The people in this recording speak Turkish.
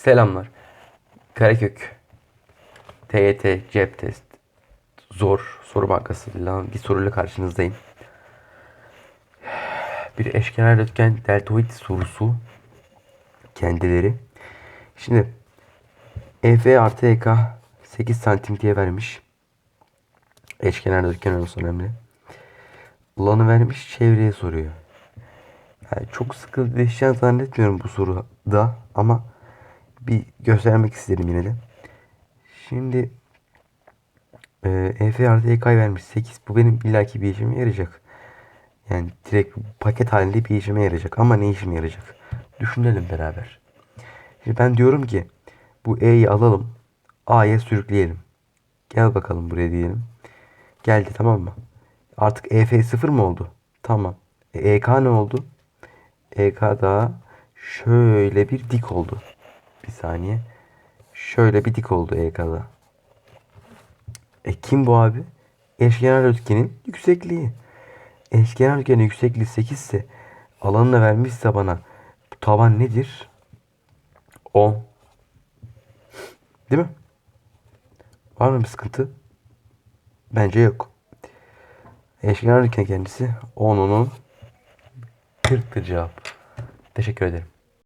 Selamlar. Karekök. TYT cep test. Zor soru bankasıyla bir soruyla karşınızdayım. Bir eşkenar dörtgen deltoid sorusu. Kendileri. Şimdi EF artı EK 8 santim diye vermiş. Eşkenar dörtgen olması önemli. Alanı vermiş çevreye soruyor. Yani çok sıkı değişeceğini zannetmiyorum bu soruda ama bir göstermek isterim yine de. Şimdi e, EF artı EK vermiş 8. Bu benim illaki bir işime yarayacak. Yani direkt paket halinde bir işime yarayacak. Ama ne işime yarayacak? Düşünelim beraber. Şimdi ben diyorum ki bu E'yi alalım. A'ya sürükleyelim. Gel bakalım buraya diyelim. Geldi tamam mı? Artık EF sıfır mı oldu? Tamam. E, EK ne oldu? EK daha şöyle bir dik oldu. Bir saniye. Şöyle bir dik oldu EK'da. E kim bu abi? Eşkenar üçgenin yüksekliği. Eşkenar üçgenin yüksekliği 8 ise alanını vermişse bana bu taban nedir? 10. Değil mi? Var mı bir sıkıntı? Bence yok. Eşkenar üçgen kendisi 10'unun 40'tır cevap. Teşekkür ederim.